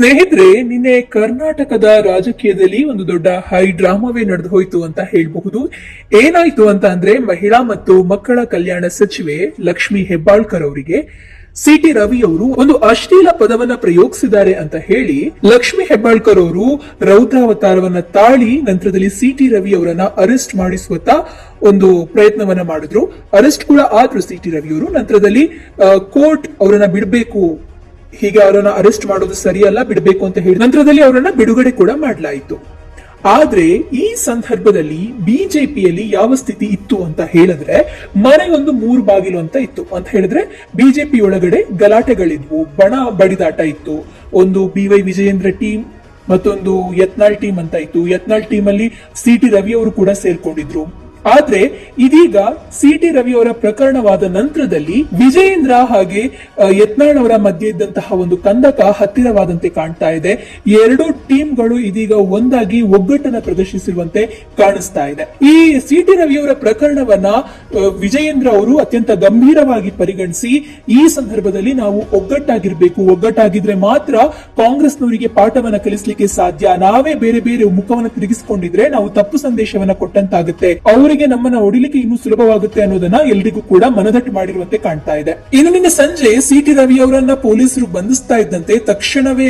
ಸ್ನೇಹಿತರೆ, ನಿನ್ನೆ ಕರ್ನಾಟಕದ ರಾಜಕೀಯದಲ್ಲಿ ಒಂದು ದೊಡ್ಡ ಹೈ ಡ್ರಾಮಾವೇ ನಡೆದು ಹೋಯಿತು ಅಂತ ಹೇಳಬಹುದು. ಏನಾಯ್ತು ಅಂತ ಅಂದ್ರೆ ಮಹಿಳಾ ಮತ್ತು ಮಕ್ಕಳ ಕಲ್ಯಾಣ ಸಚಿವೆ ಲಕ್ಷ್ಮಿ ಹೆಬ್ಬಾಳ್ಕರ್ ಅವರಿಗೆ ಸಿಟಿ ರವಿ ಅವರು ಒಂದು ಅಶ್ಲೀಲ ಪದವನ್ನ ಪ್ರಯೋಗಿಸಿದ್ದಾರೆ ಅಂತ ಹೇಳಿ ಲಕ್ಷ್ಮಿ ಹೆಬ್ಬಾಳ್ಕರ್ ಅವರು ರೌದ್ರಾವತಾರವನ್ನ ತಾಳಿ ನಂತರದಲ್ಲಿ ಸಿಟಿ ರವಿ ಅವರನ್ನ ಅರೆಸ್ಟ್ ಮಾಡಿಸುವತ್ತ ಒಂದು ಪ್ರಯತ್ನವನ್ನ ಮಾಡಿದ್ರು. ಅರೆಸ್ಟ್ ಕೂಡ ಆದ್ರು ಸಿಟಿ ರವಿ ಅವರು. ನಂತರದಲ್ಲಿ ಕೋರ್ಟ್ ಅವರನ್ನ ಬಿಡಬೇಕು ಹೀಗೆ ಅವರನ್ನ ಅರೆಸ್ಟ್ ಮಾಡೋದು ಸರಿಯಲ್ಲ, ಬಿಡಬೇಕು ಅಂತ ಹೇಳಿ. ನಂತರದಲ್ಲಿ ಅವರನ್ನ ಬಿಡುಗಡೆ ಕೂಡ ಮಾಡಲಾಯಿತು. ಆದ್ರೆ ಈ ಸಂದರ್ಭದಲ್ಲಿ ಬಿಜೆಪಿಯಲ್ಲಿ ಯಾವ ಸ್ಥಿತಿ ಇತ್ತು ಅಂತ ಹೇಳಿದ್ರೆ ಮನೆಯೊಂದು ಮೂರು ಬಾಗಿಲು ಅಂತ ಇತ್ತು. ಅಂತ ಹೇಳಿದ್ರೆ, ಬಿಜೆಪಿ ಒಳಗಡೆ ಗಲಾಟೆಗಳಿದ್ವು, ಬಣ ಬಡಿದಾಟ ಇತ್ತು. ಒಂದು ಬಿ ವೈ ವಿಜಯೇಂದ್ರ ಟೀಮ್, ಮತ್ತೊಂದು ಯತ್ನಾಳ್ ಟೀಮ್ ಅಂತ ಇತ್ತು. ಯತ್ನಾಳ್ ಟೀಮ್ ಅಲ್ಲಿ ಸಿ ಟಿ ರವಿ ಅವರು ಕೂಡ ಸೇರ್ಕೊಂಡಿದ್ರು. ಆದ್ರೆ ಇದೀಗ ಸಿ ಟಿ ರವಿ ಅವರ ಪ್ರಕರಣವಾದ ನಂತರದಲ್ಲಿ ವಿಜಯೇಂದ್ರ ಹಾಗೆ ಯತ್ನಾಳ್ ಅವರ ಮಧ್ಯೆ ಇದ್ದಂತಹ ಒಂದು ಕಂದಕ ಹತ್ತಿರವಾದಂತೆ ಕಾಣ್ತಾ ಇದೆ. ಎರಡು ಟೀಮ್ಗಳು ಇದೀಗ ಒಂದಾಗಿ ಒಗ್ಗಟ್ಟನ್ನ ಪ್ರದರ್ಶಿಸಿರುವಂತೆ ಕಾಣಿಸ್ತಾ ಇದೆ. ಈ ಸಿ ಟಿ ರವಿ ಅವರ ಪ್ರಕರಣವನ್ನ ವಿಜಯೇಂದ್ರ ಅವರು ಅತ್ಯಂತ ಗಂಭೀರವಾಗಿ ಪರಿಗಣಿಸಿ, ಈ ಸಂದರ್ಭದಲ್ಲಿ ನಾವು ಒಗ್ಗಟ್ಟಾಗಿರ್ಬೇಕು. ಒಗ್ಗಟ್ಟಾಗಿದ್ರೆ ಮಾತ್ರ ಕಾಂಗ್ರೆಸ್ನವರಿಗೆ ಪಾಠವನ್ನ ಕಲಿಸಲಿಕ್ಕೆ ಸಾಧ್ಯ. ನಾವೇ ಬೇರೆ ಬೇರೆ ಮುಖವನ್ನ ತಿರುಗಿಸಿಕೊಂಡಿದ್ರೆ ನಾವು ತಪ್ಪು ಸಂದೇಶವನ್ನ ಕೊಟ್ಟಂತಾಗುತ್ತೆ. ಅವರಿಗೆ ನಮ್ಮನ್ನ ಹೊಡಿಲಿಕ್ಕೆ ಇನ್ನೂ ಸುಲಭವಾಗುತ್ತೆ ಅನ್ನೋದನ್ನ ಎಲ್ರಿಗೂ ಕೂಡ ಮನದಟ್ಟು ಮಾಡಿರುವಂತೆ ಕಾಣ್ತಾ ಇದೆ. ಇನ್ನು ನಿನ್ನೆ ಸಂಜೆ ಸಿ ಟಿ ರವಿ ಅವರನ್ನ ಪೊಲೀಸರು ಬಂಧಿಸ್ತಾ ಇದ್ದಂತೆ ತಕ್ಷಣವೇ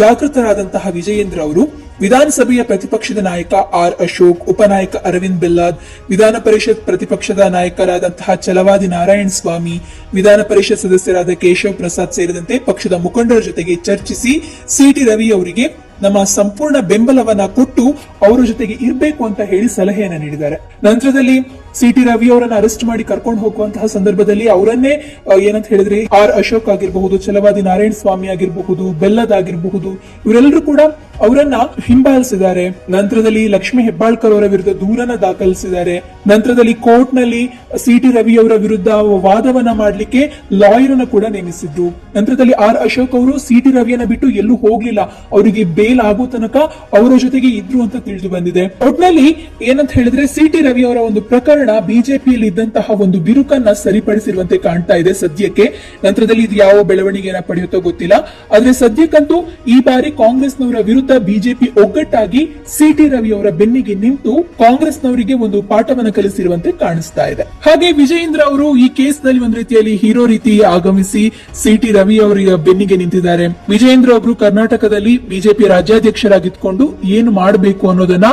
ಜಾಗೃತರಾದಂತಹ ವಿಜಯೇಂದ್ರ ಅವರು ವಿಧಾನಸಭೆಯ ಪ್ರತಿಪಕ್ಷದ ನಾಯಕ ಆರ್ ಅಶೋಕ್, ಉಪನಾಯಕ ಅರವಿಂದ್ ಬೆಲ್ಲಾದ್, ವಿಧಾನ ಪರಿಷತ್ ಪ್ರತಿಪಕ್ಷದ ನಾಯಕರಾದಂತಹ ಛಲವಾದಿ ನಾರಾಯಣ ಸ್ವಾಮಿ, ವಿಧಾನ ಪರಿಷತ್ ಸದಸ್ಯರಾದ ಕೇಶವ್ ಪ್ರಸಾದ್ ಸೇರಿದಂತೆ ಪಕ್ಷದ ಮುಖಂಡರ ಜೊತೆಗೆ ಚರ್ಚಿಸಿ ಸಿಟಿ ರವಿ ಅವರಿಗೆ ನಮ್ಮ ಸಂಪೂರ್ಣ ಬೆಂಬಲವನ್ನ ಕೊಟ್ಟು ಅವರ ಜೊತೆಗೆ ಇರಬೇಕು ಅಂತ ಹೇಳಿ ಸಲಹೆಯನ್ನ ನೀಡಿದ್ದಾರೆ. ನಂತರದಲ್ಲಿ ಸಿಟಿ ರವಿ ಅವರನ್ನ ಅರೆಸ್ಟ್ ಮಾಡಿ ಕರ್ಕೊಂಡು ಹೋಗುವಂತಹ ಸಂದರ್ಭದಲ್ಲಿ ಅವರನ್ನೇ ಏನಂತ ಹೇಳಿದ್ರೆ ಆರ್ ಅಶೋಕ್ ಆಗಿರಬಹುದು ಚಲವಾದಿ ನಾರಾಯಣ ಸ್ವಾಮಿ ಆಗಿರಬಹುದು, ಬೆಲ್ಲದ್ ಆಗಿರಬಹುದು, ಇವರೆಲ್ಲರೂ ಕೂಡ ಅವರನ್ನ ಹಿಂಬಾಲಿಸಿದ್ದಾರೆ. ನಂತರದಲ್ಲಿ ಲಕ್ಷ್ಮಿ ಹೆಬ್ಬಾಳ್ಕರ್ ಅವರ ವಿರುದ್ಧ ದೂರನ ದಾಖಲಿಸಿದ್ದಾರೆ. ನಂತರದಲ್ಲಿ ಕೋರ್ಟ್ನಲ್ಲಿ ಸಿಟಿ ರವಿ ಅವರ ವಿರುದ್ಧ ವಾದವನ್ನ ಮಾಡಲಿಕ್ಕೆ ಲಾಯರ್ ಅನ್ನ ಕೂಡ ನೇಮಿಸಿದ್ರು ನಂತರದಲ್ಲಿ ಆರ್ ಅಶೋಕ್ ಅವರು ಸಿಟಿ ರವಿಯನ್ನ ಬಿಟ್ಟು ಎಲ್ಲೂ ಹೋಗ್ಲಿಲ್ಲ. ಅವರಿಗೆ ಬೇಲ್ ಆಗೋ ತನಕ ಅವರ ಜೊತೆಗೆ ಇದ್ರು ಅಂತ ತಿಳಿದು ಬಂದಿದೆ. ಒಟ್ನಲ್ಲಿ ಏನಂತ ಹೇಳಿದ್ರೆ ಸಿಟಿ ರವಿ ಅವರ ಒಂದು ಪ್ರಕರಣ ಬಿಜೆಪಿಯಲ್ಲಿ ಇದ್ದಂತಹ ಒಂದು ಬಿರುಕನ್ನ ಸರಿಪಡಿಸಿರುವಂತೆ ಕಾಣ್ತಾ ಇದೆ ಸದ್ಯಕ್ಕೆ. ನಂತರದಲ್ಲಿ ಇದು ಯಾವ ಬೆಳವಣಿಗೆಯನ್ನ ಪಡೆಯುತ್ತೋ ಗೊತ್ತಿಲ್ಲ. ಆದ್ರೆ ಸದ್ಯಕ್ಕಂತೂ ಈ ಬಾರಿ ಕಾಂಗ್ರೆಸ್ನವರ ವಿರುದ್ಧ ಬಿಜೆಪಿ ಒಗ್ಗಟ್ಟಾಗಿ ಸಿಟಿ ರವಿ ಅವರ ಬೆನ್ನಿಗೆ ನಿಂತು ಕಾಂಗ್ರೆಸ್ನವರಿಗೆ ಒಂದು ಪಾಠವನ್ನು ಕಲಿಸಿರುವಂತೆ ಕಾಣಿಸ್ತಾ ಇದೆ. ಹಾಗೆ ವಿಜಯೇಂದ್ರ ಅವರು ಈ ಕೇಸ್ನಲ್ಲಿ ಒಂದು ರೀತಿಯಲ್ಲಿ ಹೀರೋ ರೀತಿ ಆಗಮಿಸಿ ಸಿಟಿ ರವಿ ಅವರ ಬೆನ್ನಿಗೆ ನಿಂತಿದ್ದಾರೆ. ವಿಜಯೇಂದ್ರ ಅವರು ಕರ್ನಾಟಕದಲ್ಲಿ ಬಿಜೆಪಿ ರಾಜ್ಯಾಧ್ಯಕ್ಷರಾಗಿದ್ಕೊಂಡು ಏನು ಮಾಡಬೇಕು ಅನ್ನೋದನ್ನ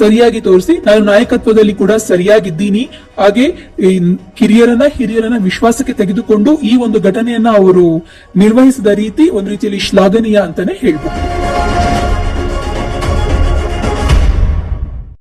ಸರಿಯಾಗಿ ತೋರಿಸಿ, ನಾನು ನಾಯಕತ್ವದಲ್ಲಿ ಕೂಡ ಸರಿಯಾಗಿದ್ದೀನಿ ಹಾಗೆ ಕಿರಿಯರನ್ನ, ಹಿರಿಯರನ್ನ ವಿಶ್ವಾಸಕ್ಕೆ ತೆಗೆದುಕೊಂಡು ಈ ಒಂದು ಘಟನೆಯನ್ನ ಅವರು ನಿರ್ವಹಿಸಿದ ರೀತಿ, ಒಂದು ರೀತಿಯಲ್ಲಿ ಶ್ಲಾಘನೀಯ ಅಂತಾನೆ ಹೇಳ್ಬೋದು.